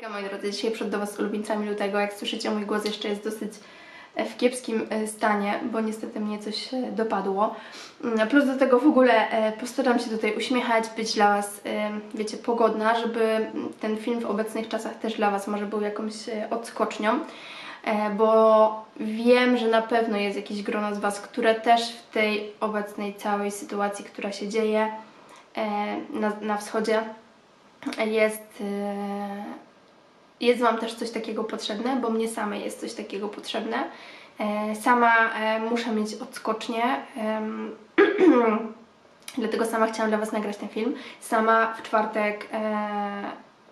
Hejka moi drodzy, dzisiaj przed do Was ulubieńcami lutego. Jak słyszycie, mój głos jeszcze jest dosyć e, w kiepskim e, stanie, bo niestety mnie coś e, dopadło. Mm, Plus do tego w ogóle postaram się tutaj uśmiechać, być dla Was, wiecie, pogodna, żeby ten film w obecnych czasach też dla Was może był jakąś odskocznią. Bo wiem, że na pewno jest jakieś grono z Was, które też w tej obecnej całej sytuacji, która się dzieje na, na wschodzie, jest, jest Wam też coś takiego potrzebne, bo mnie samej jest coś takiego potrzebne. E, Sama e, muszę mieć odskocznie, dlatego sama chciałam dla Was nagrać ten film. Sama w czwartek e,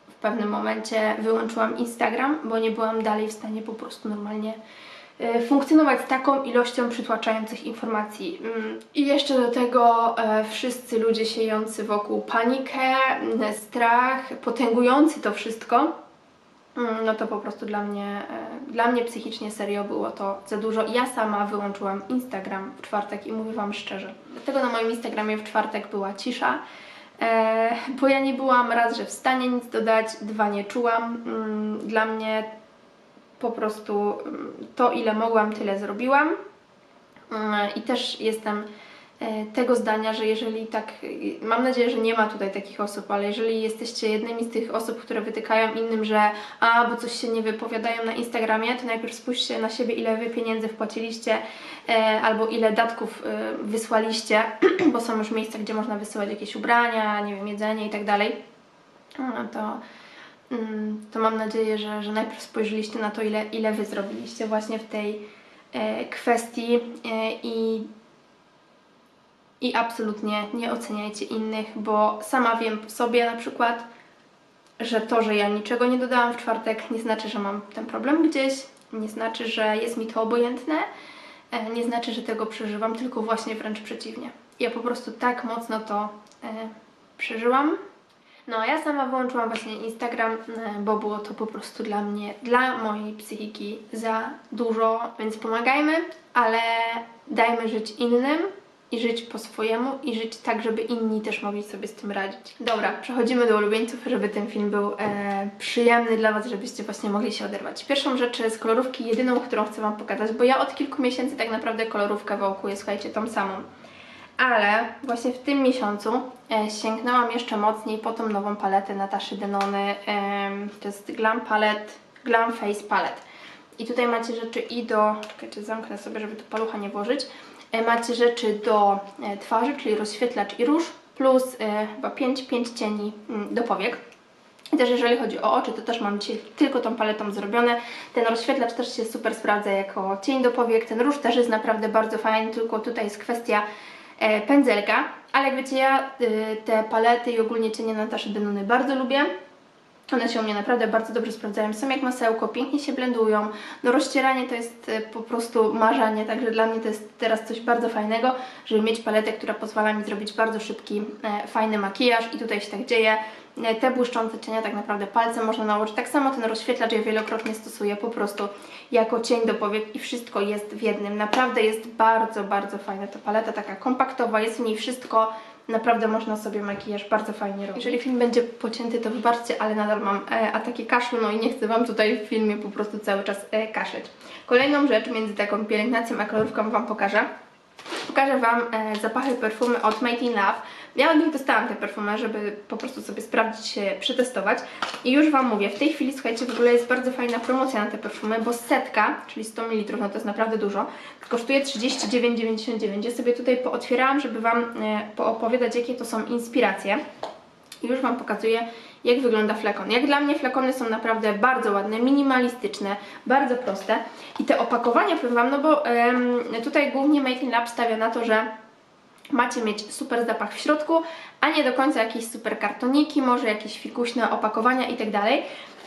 w pewnym momencie wyłączyłam Instagram, bo nie byłam dalej w stanie po prostu normalnie funkcjonować z taką ilością przytłaczających informacji. Mm, I jeszcze do tego wszyscy ludzie siejący wokół panikę, strach, potęgujący to wszystko. Mm, No to po prostu dla mnie, e, dla mnie psychicznie serio było to za dużo. Ja sama wyłączyłam Instagram w czwartek i mówię Wam szczerze. Dlatego na moim Instagramie w czwartek była cisza, e, bo ja nie byłam raz, że w stanie nic dodać, dwa nie czułam. Mm, Dla mnie po prostu mm, to, ile mogłam, tyle zrobiłam. I też jestem tego zdania, że jeżeli tak, mam nadzieję, że nie ma tutaj takich osób, ale jeżeli jesteście jednymi z tych osób, które wytykają innym, że a, bo coś się nie wypowiadają na Instagramie, to najpierw spójrzcie na siebie, ile wy pieniędzy wpłaciliście e, albo ile datków e, wysłaliście, bo są już miejsca, gdzie można wysyłać jakieś ubrania, nie wiem, jedzenie i tak dalej. No to Mm, to mam nadzieję, że, że najpierw spojrzeliście na to, ile, ile Wy zrobiliście właśnie w tej e, kwestii e, i, i absolutnie nie oceniajcie innych, bo sama wiem po sobie na przykład, że to, że ja niczego nie dodałam w czwartek, nie znaczy, że mam ten problem gdzieś, nie znaczy, że jest mi to obojętne, e, nie znaczy, że tego przeżywam, tylko właśnie wręcz przeciwnie. Ja po prostu tak mocno to e, przeżyłam, no, ja sama wyłączyłam właśnie Instagram, e, bo było to po prostu dla mnie, dla mojej psychiki za dużo, więc pomagajmy, ale dajmy żyć innym i żyć po swojemu i żyć tak, żeby inni też mogli sobie z tym radzić. Dobra, przechodzimy do ulubieńców, żeby ten film był e, przyjemny dla Was, żebyście właśnie mogli się oderwać. Pierwszą rzecz z kolorówki, jedyną, którą chcę Wam pokazać, bo ja od kilku miesięcy tak naprawdę kolorówkę wałkuję, słuchajcie, tą samą ale właśnie w tym miesiącu e, sięgnęłam jeszcze mocniej po tą nową paletę Nataszy Denony. em, to jest Glam Palette, Glam Face Palette. I tutaj macie rzeczy i do, czekajcie, zamknę sobie, żeby tu palucha nie włożyć. E, macie rzeczy do e, twarzy, czyli rozświetlacz i róż, plus e, chyba 5, 5 cieni mm, do powiek. I też jeżeli chodzi o oczy, to też mam dzisiaj tylko tą paletą zrobione. Ten rozświetlacz też się super sprawdza jako cień do powiek. Ten róż też jest naprawdę bardzo fajny, tylko tutaj jest kwestia pędzelka. Ale jak wiecie, ja y, te palety i ogólnie cienie Nataszy Denony bardzo lubię. One się u mnie naprawdę bardzo dobrze sprawdzają. Są jak masełko, pięknie się blendują. No rozcieranie to jest e, po prostu marzenie, także dla mnie to jest teraz coś bardzo fajnego, żeby mieć paletę, która pozwala mi zrobić bardzo szybki, e, fajny makijaż i tutaj się tak dzieje. E, Te błyszczące cienia tak naprawdę palcem można nałożyć. Tak samo ten rozświetlacz ja wielokrotnie stosuję po prostu jako cień do powiek i wszystko jest w jednym. Naprawdę jest bardzo, bardzo fajna ta paleta, taka kompaktowa, jest w niej wszystko. Naprawdę można sobie makijaż bardzo fajnie robić. Jeżeli film będzie pocięty, to wybaczcie, ale nadal mam e, ataki kaszlu, no i nie chcę Wam tutaj w filmie po prostu cały czas e, kaszleć. Kolejną rzecz między taką pielęgnacją a kolorówką Wam pokażę. Pokażę Wam e, zapachy perfumy od Made in Love. Ja od nich dostałam te perfumy, żeby po prostu sobie sprawdzić przetestować. I już Wam mówię, w tej chwili, słuchajcie, w ogóle jest bardzo fajna promocja na te perfumy, bo setka, czyli 100 ml, no to jest naprawdę dużo, kosztuje 39,99. Ja sobie tutaj pootwierałam, żeby Wam e, poopowiadać, jakie to są inspiracje. I już Wam pokazuję, jak wygląda flakon. Jak dla mnie flakony są naprawdę bardzo ładne, minimalistyczne, bardzo proste. I te opakowania, powiem Wam, no bo tutaj głównie Made in Lab stawia na to, że macie mieć super zapach w środku, a nie do końca jakieś super kartoniki, może jakieś fikuśne opakowania i tak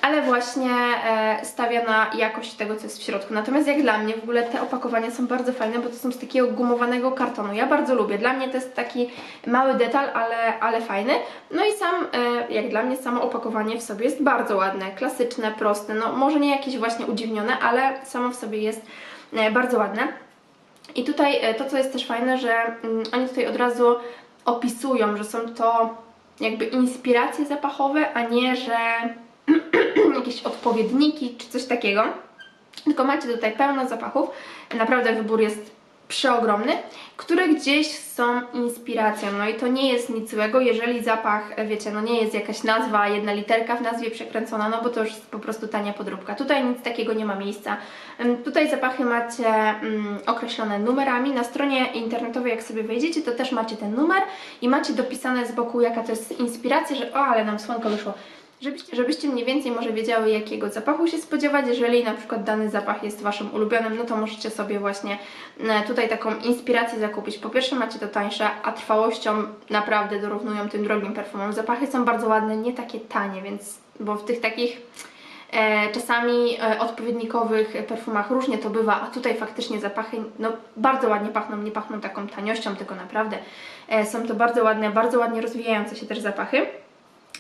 ale właśnie e, stawia na jakość tego, co jest w środku. Natomiast jak dla mnie w ogóle te opakowania są bardzo fajne, bo to są z takiego gumowanego kartonu. Ja bardzo lubię. Dla mnie to jest taki mały detal, ale, ale fajny. No i sam, e, jak dla mnie, samo opakowanie w sobie jest bardzo ładne, klasyczne, proste. No może nie jakieś właśnie udziwnione, ale samo w sobie jest e, bardzo ładne. I tutaj to, co jest też fajne, że mm, oni tutaj od razu opisują, że są to jakby inspiracje zapachowe, a nie, że jakieś odpowiedniki czy coś takiego. Tylko macie tutaj pełno zapachów. Naprawdę wybór jest przeogromny, które gdzieś są inspiracją. No i to nie jest nic złego, jeżeli zapach, wiecie, no nie jest jakaś nazwa, jedna literka w nazwie przekręcona, no bo to już jest po prostu tania podróbka. Tutaj nic takiego nie ma miejsca. Tutaj zapachy macie mm, określone numerami. Na stronie internetowej, jak sobie wejdziecie, to też macie ten numer i macie dopisane z boku, jaka to jest inspiracja, że o, ale nam słonko wyszło. Żebyście, żebyście mniej więcej może wiedziały, jakiego zapachu się spodziewać. Jeżeli na przykład dany zapach jest Waszym ulubionym, no to możecie sobie właśnie e, tutaj taką inspirację zakupić. Po pierwsze macie to tańsze, a trwałością naprawdę dorównują tym drogim perfumom. Zapachy są bardzo ładne, nie takie tanie, więc bo w tych takich e, czasami e, odpowiednikowych perfumach różnie to bywa, a tutaj faktycznie zapachy no, bardzo ładnie pachną, nie pachną taką taniością, tylko naprawdę są to bardzo ładne, bardzo ładnie rozwijające się też zapachy.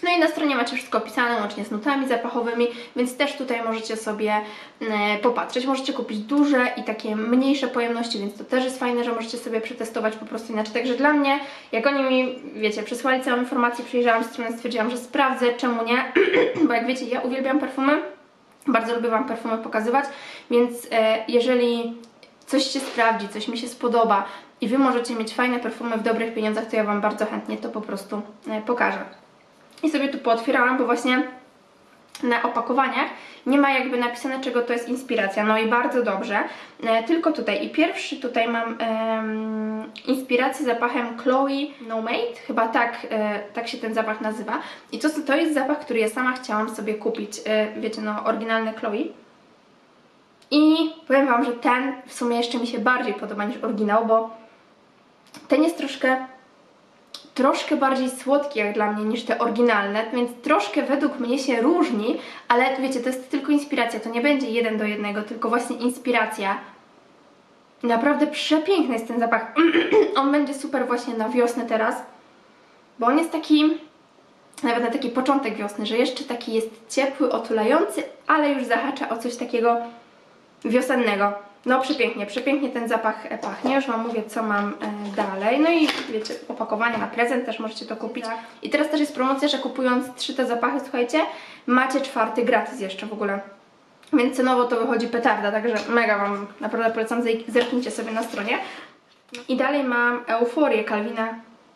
No i na stronie macie wszystko opisane, łącznie z nutami zapachowymi, więc też tutaj możecie sobie e, popatrzeć. Możecie kupić duże i takie mniejsze pojemności, więc to też jest fajne, że możecie sobie przetestować po prostu inaczej. Także dla mnie, jak oni mi, wiecie, przysłali całą informację, przyjrzałam stronę, stwierdziłam, że sprawdzę, czemu nie, bo jak wiecie, ja uwielbiam perfumy, bardzo lubię Wam perfumy pokazywać, więc e, jeżeli coś się sprawdzi, coś mi się spodoba i Wy możecie mieć fajne perfumy w dobrych pieniądzach, to ja Wam bardzo chętnie to po prostu e, pokażę. I sobie tu pootwierałam, bo właśnie na opakowaniach nie ma jakby napisane, czego to jest inspiracja. No i bardzo dobrze. E, tylko tutaj. I pierwszy tutaj mam inspirację zapachem Chloe No Mate. Chyba tak, e, tak się ten zapach nazywa. I to, to jest zapach, który ja sama chciałam sobie kupić. E, wiecie, no oryginalny Chloe. I powiem Wam, że ten w sumie jeszcze mi się bardziej podoba niż oryginał, bo ten jest troszkę troszkę bardziej słodki jak dla mnie niż te oryginalne, więc troszkę według mnie się różni, ale wiecie, to jest tylko inspiracja, to nie będzie jeden do jednego, tylko właśnie inspiracja. Naprawdę przepiękny jest ten zapach. on będzie super właśnie na wiosnę teraz, bo on jest taki, nawet na taki początek wiosny, że jeszcze taki jest ciepły, otulający, ale już zahacza o coś takiego wiosennego. No przepięknie, przepięknie ten zapach e, pachnie. Już Wam mówię, co mam e, dalej. No i wiecie, opakowanie na prezent też możecie to kupić. I teraz też jest promocja, że kupując trzy te zapachy, słuchajcie, macie czwarty gratis jeszcze w ogóle. Więc cenowo to wychodzi petarda, także mega Wam naprawdę polecam, zerknijcie sobie na stronie. I dalej mam Euforię Calvina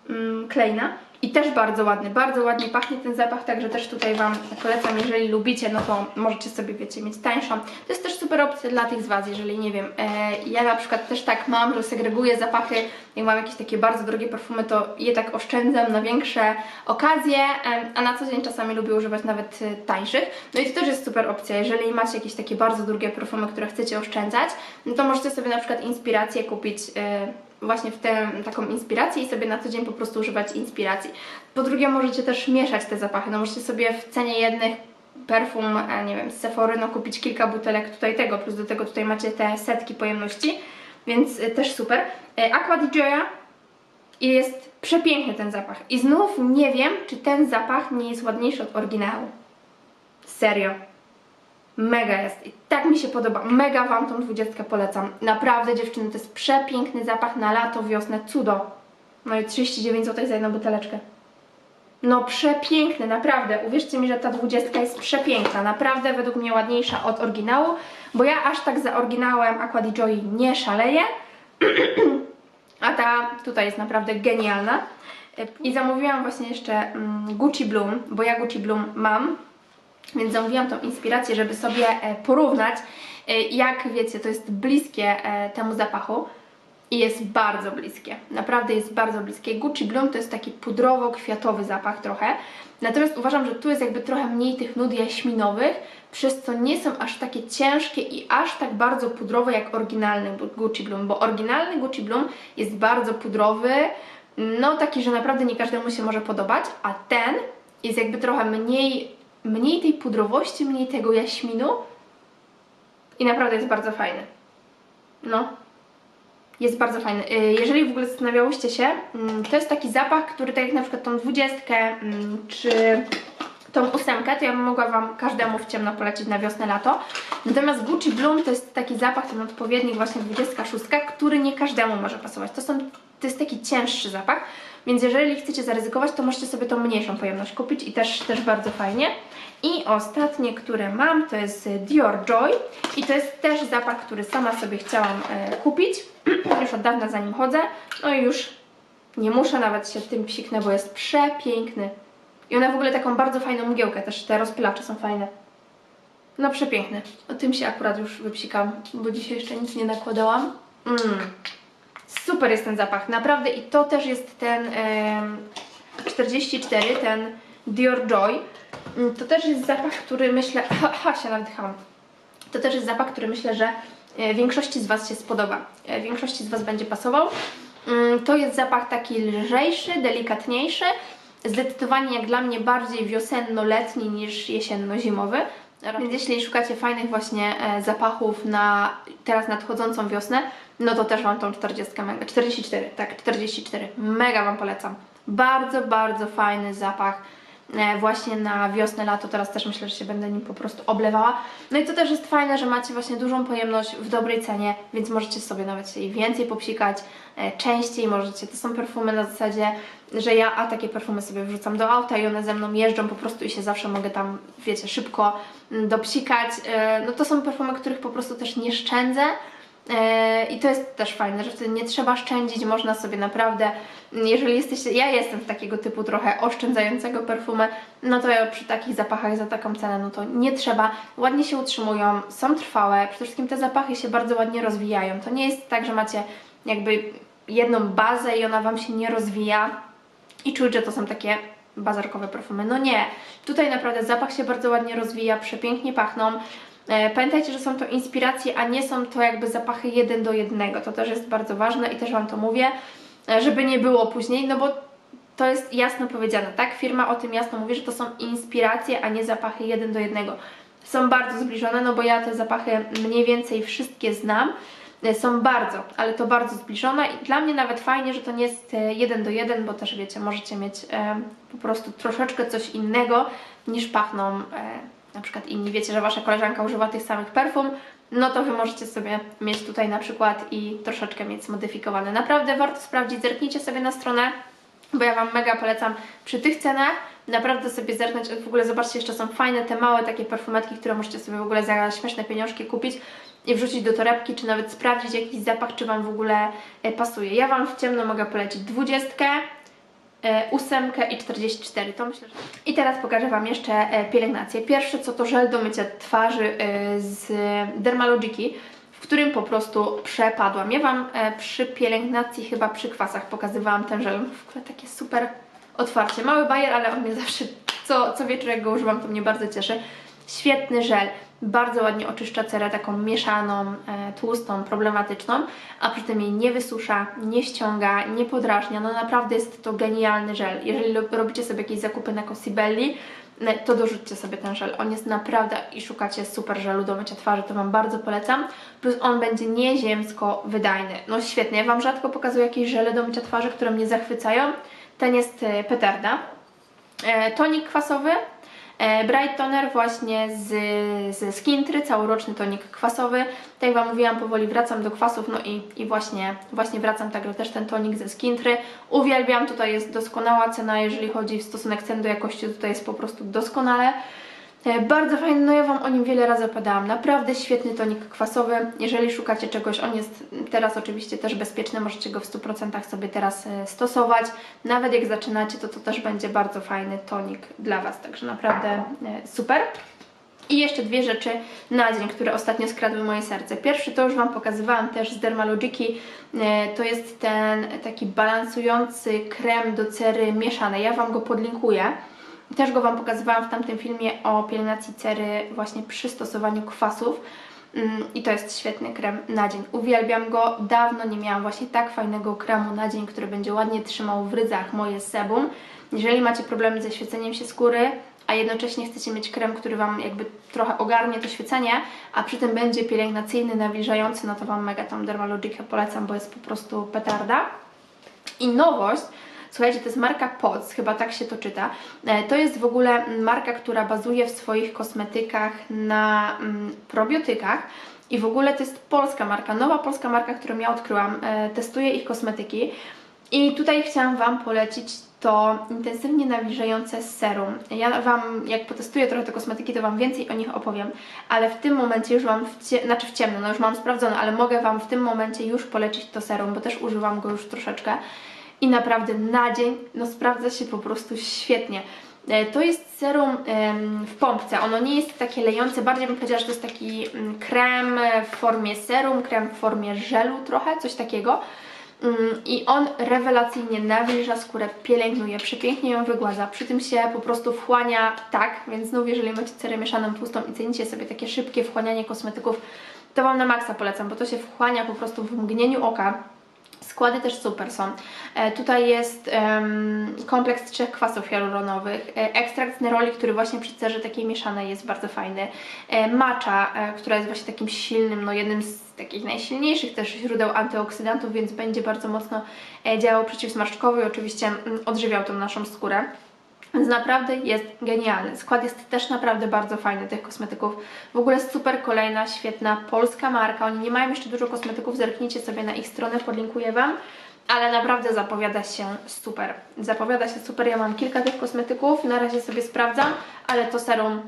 mm, Kleina. I też bardzo ładny, bardzo ładnie pachnie ten zapach, także też tutaj Wam polecam, jeżeli lubicie, no to możecie sobie, wiecie, mieć tańszą. To jest też super opcja dla tych z Was, jeżeli, nie wiem, e, ja na przykład też tak mam, że segreguję zapachy, jak mam jakieś takie bardzo drogie perfumy, to je tak oszczędzam na większe okazje, e, a na co dzień czasami lubię używać nawet e, tańszych. No i to też jest super opcja, jeżeli macie jakieś takie bardzo drogie perfumy, które chcecie oszczędzać, no to możecie sobie na przykład inspirację kupić e, właśnie w tę taką inspirację i sobie na co dzień po prostu używać inspiracji. Po drugie możecie też mieszać te zapachy, no możecie sobie w cenie jednych perfum, e, nie wiem, z Sephory, no kupić kilka butelek tutaj tego, plus do tego tutaj macie te setki pojemności, więc e, też super. E, Aqua di Gioia jest przepiękny ten zapach. I znów nie wiem, czy ten zapach nie jest ładniejszy od oryginału. Serio. Mega jest i tak mi się podoba. Mega Wam tą dwudziestkę polecam. Naprawdę dziewczyny, to jest przepiękny zapach na lato, wiosnę, cudo. No i 39 zł za jedną buteleczkę. No przepiękny, naprawdę. Uwierzcie mi, że ta dwudziestka jest przepiękna. Naprawdę według mnie ładniejsza od oryginału, bo ja aż tak za oryginałem Aqua di Gioia nie szaleję. A ta tutaj jest naprawdę genialna. I zamówiłam właśnie jeszcze mm, Gucci Bloom, bo ja Gucci Bloom mam. Więc zamówiłam tą inspirację, żeby sobie e, porównać, e, jak wiecie, to jest bliskie e, temu zapachu i jest bardzo bliskie. Naprawdę jest bardzo bliskie. Gucci Bloom to jest taki pudrowo-kwiatowy zapach trochę. Natomiast uważam, że tu jest jakby trochę mniej tych nut jaśminowych, przez co nie są aż takie ciężkie i aż tak bardzo pudrowe jak oryginalny Gucci Bloom, bo oryginalny Gucci Bloom jest bardzo pudrowy, no taki, że naprawdę nie każdemu się może podobać, a ten jest jakby trochę mniej, mniej tej pudrowości, mniej tego jaśminu i naprawdę jest bardzo fajny. No, jest bardzo fajny. Y, Jeżeli w ogóle zastanawiałyście się, mm, to jest taki zapach, który tak jak na przykład tą dwudziestkę mm, czy tą ósemkę, to ja bym mogła Wam każdemu w ciemno polecić na wiosnę, lato. Natomiast Gucci Bloom to jest taki zapach, ten odpowiednik właśnie 26, który nie każdemu może pasować. To, są, to jest taki cięższy zapach. Więc jeżeli chcecie zaryzykować, to możecie sobie tą mniejszą pojemność kupić i też, też bardzo fajnie. I ostatnie, które mam, to jest Dior Joy i to jest też zapach, który sama sobie chciałam e, kupić. już od dawna za nim chodzę. No i już nie muszę nawet się tym psiknę, bo jest przepiękny. I ona w ogóle taką bardzo fajną mgiełkę, też te rozpylacze są fajne. No przepiękny. O tym się akurat już wypsikam, bo dzisiaj jeszcze nic nie nakładałam. Mm. Super jest ten zapach, naprawdę i to też jest ten em, 44, ten Dior Joy. Mm, To też jest zapach, który myślę... Ha, ha się nawdychałam. To też jest zapach, który myślę, że e, większości z Was się spodoba. E, Większości z Was będzie pasował. Mm, To jest zapach taki lżejszy, delikatniejszy. Zdecydowanie jak dla mnie bardziej wiosenno-letni niż jesienno-zimowy. Więc jeśli szukacie fajnych właśnie e, zapachów na teraz nadchodzącą wiosnę, no to też Wam tą 40 mega, 44, tak, 44, mega Wam polecam. Bardzo, bardzo fajny zapach właśnie na wiosnę, lato, teraz też myślę, że się będę nim po prostu oblewała. No i to też jest fajne, że macie właśnie dużą pojemność w dobrej cenie, więc możecie sobie nawet jej więcej popsikać, e, częściej możecie, to są perfumy na zasadzie, że ja a takie perfumy sobie wrzucam do auta i one ze mną jeżdżą po prostu i się zawsze mogę tam, wiecie, szybko mm, dopsikać. E, No to są perfumy, których po prostu też nie szczędzę, E, I to jest też fajne, że wtedy nie trzeba szczędzić, można sobie naprawdę, jeżeli jesteście, ja jestem z takiego typu trochę oszczędzającego perfumy, no to ja przy takich zapachach za taką cenę, no to nie trzeba, ładnie się utrzymują, są trwałe, przede wszystkim te zapachy się bardzo ładnie rozwijają. To nie jest tak, że macie jakby jedną bazę i ona Wam się nie rozwija i czuć, że to są takie bazarkowe perfumy. No nie, tutaj naprawdę zapach się bardzo ładnie rozwija, przepięknie pachną. E, Pamiętajcie, że są to inspiracje, a nie są to jakby zapachy jeden do jednego. To też jest bardzo ważne i też Wam to mówię, e, żeby nie było później, no bo to jest jasno powiedziane, tak? Firma o tym jasno mówi, że to są inspiracje, a nie zapachy jeden do jednego. Są bardzo zbliżone, no bo ja te zapachy mniej więcej wszystkie znam. E, Są bardzo, ale to bardzo zbliżone i dla mnie nawet fajnie, że to nie jest jeden do jeden, bo też wiecie, możecie mieć e, po prostu troszeczkę coś innego niż pachną e, na przykład inni. Wiecie, że Wasza koleżanka używa tych samych perfum, no to Wy możecie sobie mieć tutaj na przykład i troszeczkę mieć zmodyfikowane. Naprawdę warto sprawdzić, zerknijcie sobie na stronę, bo ja Wam mega polecam przy tych cenach naprawdę sobie zerknąć, w ogóle zobaczcie, jeszcze są fajne te małe takie perfumetki, które możecie sobie w ogóle za śmieszne pieniążki kupić i wrzucić do torebki, czy nawet sprawdzić jakiś zapach, czy Wam w ogóle e, pasuje. Ja Wam w ciemno mogę polecić dwudziestkę, ósemkę i 44, to myślę, że... I teraz pokażę Wam jeszcze e, pielęgnację. Pierwsze co to żel do mycia twarzy e, z Dermalogiki, w którym po prostu przepadłam. Ja Wam e, przy pielęgnacji, chyba przy kwasach pokazywałam ten żel. W ogóle takie super otwarcie. Mały bajer, ale on mnie zawsze, co, co wieczór jak go używam, to mnie bardzo cieszy. Świetny żel, bardzo ładnie oczyszcza cerę taką mieszaną, e, tłustą, problematyczną, a przy tym jej nie wysusza, nie ściąga, nie podrażnia. No naprawdę jest to genialny żel. Jeżeli robicie sobie jakieś zakupy na Cosibelli, e, to dorzućcie sobie ten żel. On jest naprawdę i szukacie super żelu do mycia twarzy, to Wam bardzo polecam. Plus on będzie nieziemsko wydajny. No świetnie, Wam rzadko pokazuję jakieś żele do mycia twarzy, które mnie zachwycają. Ten jest e, petarda. Tonik kwasowy, Bright Toner właśnie z, ze Skintry, całoroczny tonik kwasowy. Tak jak Wam mówiłam, powoli wracam do kwasów, no i, i właśnie, właśnie wracam, także też ten tonik ze Skintry. Uwielbiam, tutaj jest doskonała cena, jeżeli chodzi w stosunek cen do jakości, tutaj jest po prostu doskonale. E, Bardzo fajny, no ja Wam o nim wiele razy opowiadałam. Naprawdę świetny tonik kwasowy. Jeżeli szukacie czegoś, on jest teraz oczywiście też bezpieczny, możecie go w 100% sobie teraz e, stosować. Nawet jak zaczynacie, to to też będzie bardzo fajny tonik dla Was, także naprawdę e, super. I jeszcze dwie rzeczy na dzień, które ostatnio skradły moje serce. Pierwszy to już Wam pokazywałam też z Dermalogiki. To jest ten taki balansujący krem do cery mieszanej. Ja Wam go podlinkuję. Też go Wam pokazywałam w tamtym filmie o pielęgnacji cery właśnie przy stosowaniu kwasów. Mm, I to jest świetny krem na dzień. Uwielbiam go. Dawno nie miałam właśnie tak fajnego kremu na dzień, który będzie ładnie trzymał w rydzach moje sebum. Jeżeli macie problemy ze świeceniem się skóry, a jednocześnie chcecie mieć krem, który Wam jakby trochę ogarnie to świecenie, a przy tym będzie pielęgnacyjny, nawilżający, no to Wam mega tą Dermalogikę polecam, bo jest po prostu petarda. I nowość, słuchajcie, to jest marka POC, chyba tak się to czyta. E, To jest w ogóle marka, która bazuje w swoich kosmetykach na mm, probiotykach. I w ogóle to jest polska marka, nowa polska marka, którą ja odkryłam. E, Testuję ich kosmetyki. I tutaj chciałam Wam polecić to intensywnie nawilżające serum. Ja Wam, jak potestuję trochę te kosmetyki, to Wam więcej o nich opowiem, ale w tym momencie już mam, w znaczy w ciemno, no już mam sprawdzone, ale mogę Wam w tym momencie już polecić to serum, bo też używam go już troszeczkę i naprawdę na dzień, no sprawdza się po prostu świetnie. E, To jest serum w pompce. Ono nie jest takie lejące, bardziej bym powiedziała, że to jest taki mm, krem w formie serum, krem w formie żelu trochę, coś takiego. Mm, I on rewelacyjnie nawilża skórę, pielęgnuje, przepięknie ją wygładza. Przy tym się po prostu wchłania tak, więc znów jeżeli macie cerę mieszaną tłustą i cenicie sobie takie szybkie wchłanianie kosmetyków, to Wam na maksa polecam, bo to się wchłania po prostu w mgnieniu oka. Składy też super są. E, tutaj jest em, kompleks trzech kwasów hialuronowych, e, ekstrakt z neroli, który właśnie przy cerze takiej mieszanej jest bardzo fajny, e, matcha, e, która jest właśnie takim silnym, no jednym z takich najsilniejszych też źródeł antyoksydantów, więc będzie bardzo mocno działał przeciwsmarszczkowo i oczywiście mm, odżywiał tą naszą skórę. Więc naprawdę jest genialny. Skład jest też naprawdę bardzo fajny tych kosmetyków. W ogóle super kolejna, świetna polska marka. Oni nie mają jeszcze dużo kosmetyków, zerknijcie sobie na ich stronę, podlinkuję Wam. Ale naprawdę zapowiada się super. Zapowiada się super. Ja mam kilka tych kosmetyków, na razie sobie sprawdzam, ale to serum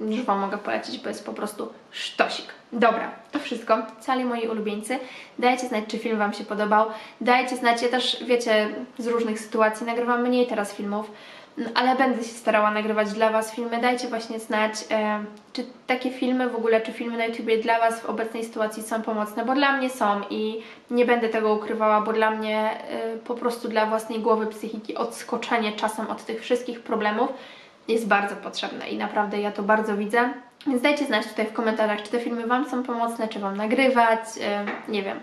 już Wam mogę polecić, bo jest po prostu sztosik. Dobra, to wszystko. Cali moi ulubieńcy. Dajcie znać, czy film Wam się podobał. Dajcie znać, ja też, wiecie, z różnych sytuacji nagrywam mniej teraz filmów, no, ale będę się starała nagrywać dla Was filmy. Dajcie właśnie znać, e, czy takie filmy w ogóle, czy filmy na YouTubie dla Was w obecnej sytuacji są pomocne, bo dla mnie są i nie będę tego ukrywała, bo dla mnie e, po prostu dla własnej głowy, psychiki odskoczenie czasem od tych wszystkich problemów jest bardzo potrzebne i naprawdę ja to bardzo widzę. Więc dajcie znać tutaj w komentarzach, czy te filmy Wam są pomocne, czy Wam nagrywać, yy, nie wiem.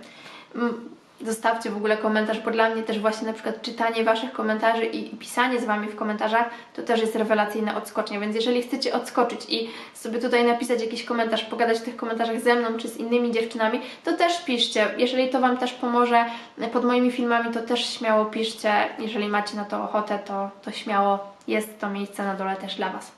Zostawcie w ogóle komentarz, bo dla mnie też właśnie na przykład czytanie Waszych komentarzy i pisanie z Wami w komentarzach to też jest rewelacyjna odskocznia, więc jeżeli chcecie odskoczyć i sobie tutaj napisać jakiś komentarz, pogadać w tych komentarzach ze mną czy z innymi dziewczynami, to też piszcie. Jeżeli to Wam też pomoże pod moimi filmami, to też śmiało piszcie. Jeżeli macie na to ochotę, to, to śmiało jest to miejsce na dole też dla Was.